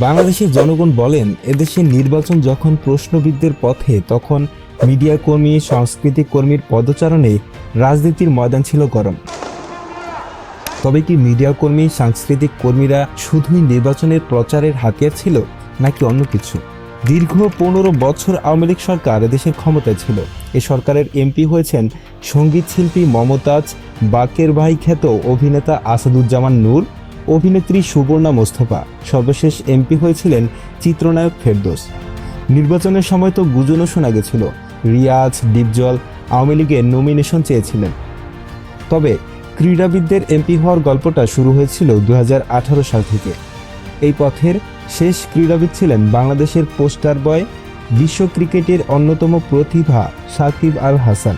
বাংলাদেশের জনগণ বলেন, এদেশের নির্বাচন যখন প্রশ্নবিদদের পথে, তখন মিডিয়া কর্মী, সাংস্কৃতিক কর্মীর পদচারণে রাজনীতির ময়দান ছিল গরম। তবে কি মিডিয়া কর্মী, সাংস্কৃতিক কর্মীরা শুধুই নির্বাচনের প্রচারের হাতিয়ার ছিল, নাকি অন্য কিছু? দীর্ঘ পনেরো বছর আওয়ামী লীগ সরকার দেশের ক্ষমতায় ছিল। এ সরকারের এমপি হয়েছেন সংগীত শিল্পী মমতাজ, বাকের ভাই খ্যাত অভিনেতা আসাদুজ্জামান নূর অভিনেত্রী সুবর্ণা মোস্তফা। সর্বশেষ এমপি হয়েছিলেন চিত্রনায়ক ফেরদোস। নির্বাচনের সময় তো গুজনও শোনা গেছিল। রিয়াজ, ডিপজল, আওয়ামী লীগের নমিনেশন চেয়েছিলেন। তবে ক্রীড়াবিদদের এমপি হওয়ার গল্পটা শুরু হয়েছিল দু হাজার আঠারো সাল থেকে। এই পথের শেষ ক্রীড়াবিদ ছিলেন বাংলাদেশের পোস্টার বয়, বিশ্ব ক্রিকেটের অন্যতম প্রতিভা সাকিব আল হাসান।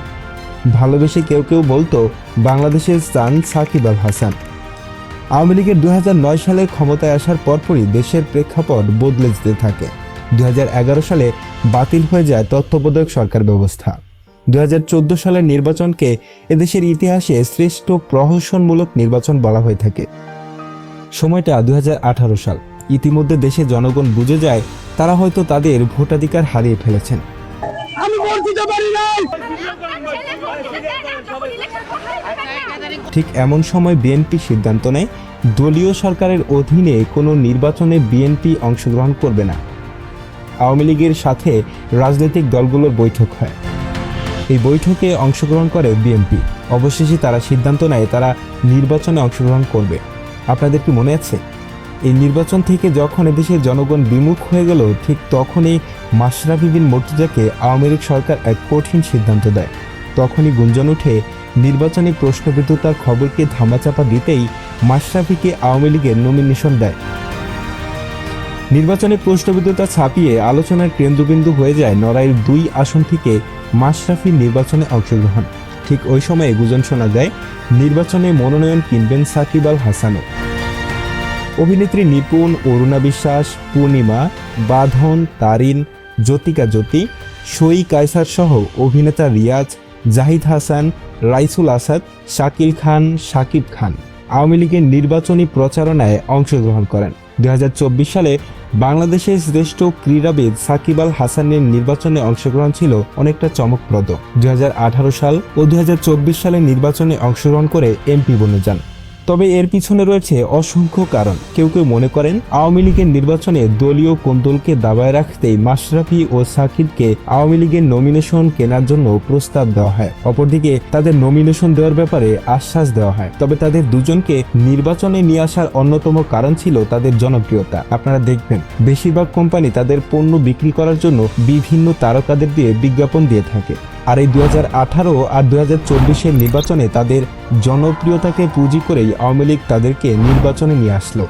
ভালোবেসে কেউ কেউ বলতো, বাংলাদেশের সান সাকিব আল হাসান। আওয়ামী লীগের দুই হাজার নয় সালে ক্ষমতায় আসার পরপরই দেশের প্রেক্ষাপট বদলে যেতে থাকে। দুই হাজার এগারো সালে বাতিল হয়ে যায় তত্ত্বাবধায়ক সরকার ব্যবস্থা। দুই হাজার চোদ্দ সালের নির্বাচনকে এদেশের ইতিহাসে শ্রেষ্ঠ প্রহসনমূলক নির্বাচন বলা হয়ে থাকে। সময়টা দুই হাজার আঠারো সাল। ইতিমধ্যে দেশে জনগণ বুঝে যায়, তারা হয়তো তাদের ভোটাধিকার হারিয়ে ফেলেছেন। ঠিক এমন সময় বিএনপি সিদ্ধান্ত নেয়, দলীয় সরকারের অধীনে কোনো নির্বাচনে বিএনপি অংশগ্রহণ করবে না। আওয়ামী লীগের সাথে রাজনৈতিক দলগুলোর বৈঠক হয়। এই বৈঠকে অংশগ্রহণ করে বিএনপি। অবশেষে তারা সিদ্ধান্ত নেয় তারা নির্বাচনে অংশগ্রহণ করবে। আপনাদের কি মনে আছে? এই নির্বাচন থেকে যখন এদেশের জনগণ বিমুখ হয়ে গেল, ঠিক তখনই মাশরাফি বিন মর্তুজাকে আওয়ামী লীগ সরকার এক কঠিন সিদ্ধান্ত দেয়। তখনই গুঞ্জন উঠে নির্বাচনী প্রশ্নবিদ্ধতার খবরকে ধামাচাপা দিতেই মাশরাফিকে আওয়ামী লীগের নমিনেশন দেয়। নির্বাচনে প্রশ্নবিদ্ধতা ছাপিয়ে আলোচনার কেন্দ্রবিন্দু হয়ে যায় নড়াইয়ের দুই আসন থেকে মাশরাফির নির্বাচনে অংশগ্রহণ। ঠিক ওই সময়ে গুজন শোনা যায়, নির্বাচনে মনোনয়ন কিনবেন সাকিব আল হাসানও। অভিনেত্রী নিপুণ, অরুণা বিশ্বাস, পূর্ণিমা, বাঁধন, তারিন, জ্যোতিকা জ্যোতি, সই কায়সার সহ অভিনেতা রিয়াজ, জাহিদ হাসান, রাইসুল আসাদ, শাকিল খান, শাকিব খান আওয়ামী লীগের নির্বাচনী প্রচারণায় অংশগ্রহণ করেন। দু হাজার চব্বিশ সালে বাংলাদেশের শ্রেষ্ঠ ক্রীড়াবিদ সাকিব আল হাসানের নির্বাচনে অংশগ্রহণ ছিল অনেকটা চমকপ্রদ। দু হাজার আঠারো সাল ও দুই হাজার চব্বিশ সালে নির্বাচনে অংশগ্রহণ করে এমপি বনে যান। তবে এর পিছনে রয়েছে অসংখ্য কারণ। কেউ কেউ মনে করেন, আওয়ামী লীগের নির্বাচনে দলীয় কোন্দলকে দাবায় রাখতেই মাশরাফি ও সাকিবকে আওয়ামী লীগের নমিনেশন কেনার জন্য প্রস্তাব দেওয়া হয়। অপরদিকে তাদের নমিনেশন দেওয়ার ব্যাপারে আশ্বাস দেওয়া হয়। তবে তাদের দুজনকে নির্বাচনে নিয়ে আসার অন্যতম কারণ ছিল তাদের জনপ্রিয়তা। আপনারা দেখবেন, বেশিরভাগ কোম্পানি তাদের পণ্য বিক্রি করার জন্য বিভিন্ন তারকাদের দিয়ে বিজ্ঞাপন দিয়ে থাকে। আর এই আঠারো আর দু হাজার নির্বাচনে তাদের জনপ্রিয়তাকে পুঁজি করেই আওয়ামী লীগ তাদেরকে নির্বাচনে নিয়ে আসলো।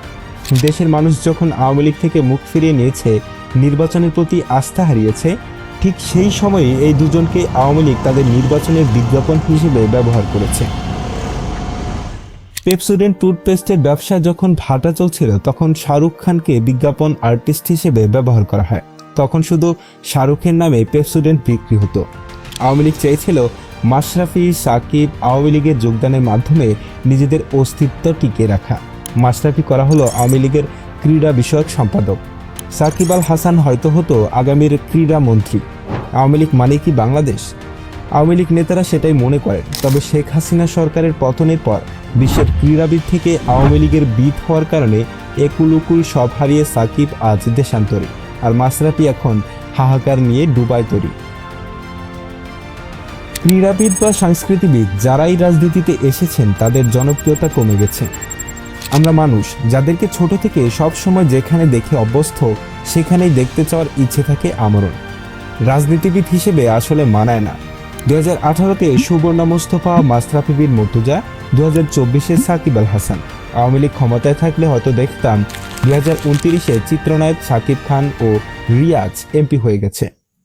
দেশের মানুষ যখন আওয়ামী লীগ থেকে মুখ ফিরিয়ে নিয়েছে, নির্বাচনের প্রতি আস্থা হারিয়েছে, ঠিক সেই সময়েই এই দুজনকে আওয়ামী লীগ তাদের নির্বাচনের বিজ্ঞাপন হিসেবে ব্যবহার করেছে। পেপসোডেন্ট টুথপেস্টের ব্যবসা যখন ভাটা চলছিল, তখন শাহরুখ খানকে বিজ্ঞাপন আর্টিস্ট হিসেবে ব্যবহার করা হয়। তখন শুধু শাহরুখের নামে পেপসুডেন্ট বিক্রি হতো। আওয়ামী লীগ চেয়েছিল মাশরাফি, সাকিব আওয়ামী লীগের যোগদানের মাধ্যমে নিজেদের অস্তিত্ব টিকিয়ে রাখা। মাশরাফি করা হলো আওয়ামী লীগের ক্রীড়া বিষয়ক সম্পাদক। সাকিব আল হাসান হয়তো হতো আগামীর ক্রীড়া মন্ত্রী। আওয়ামী লীগ মানে কি বাংলাদেশ? আওয়ামী লীগ নেতারা সেটাই মনে করেন, তবে শেখ হাসিনা সরকারের পতনের পর বিশ্বের ক্রীড়াবিদ থেকে আওয়ামী লীগের বিদ হওয়ার কারণে একুলুকুল সব হারিয়ে সাকিব আজ দেশান্তরী, আর মাশরাফি এখন হাহাকার নিয়ে ডুবাই তৈরি। ক্রীড়াবিদ বা সংস্কৃতিবিদ যারাই রাজনীতিতে এসেছেন, তাদের জনপ্রিয়তা কমে গেছে। আমরা মানুষ, যাদেরকে ছোট থেকে সব সময় যেখানে দেখে অভ্যস্ত, সেখানেই দেখতে চাওয়ার ইচ্ছে থাকে আমরণ। রাজনীতিবিদ হিসেবে আসলে মানায় না। দু হাজার আঠারোতে সুবর্ণা মোস্তফা বিন মর্তুজা দু হাজার চব্বিশে সাকিব আল হাসান। আওয়ামী লীগ ক্ষমতায় থাকলে হয়তো দেখতাম দু হাজার উনত্রিশে চিত্রনায়ক সাকিব খান ও রিয়াজ এমপি হয়ে গেছে।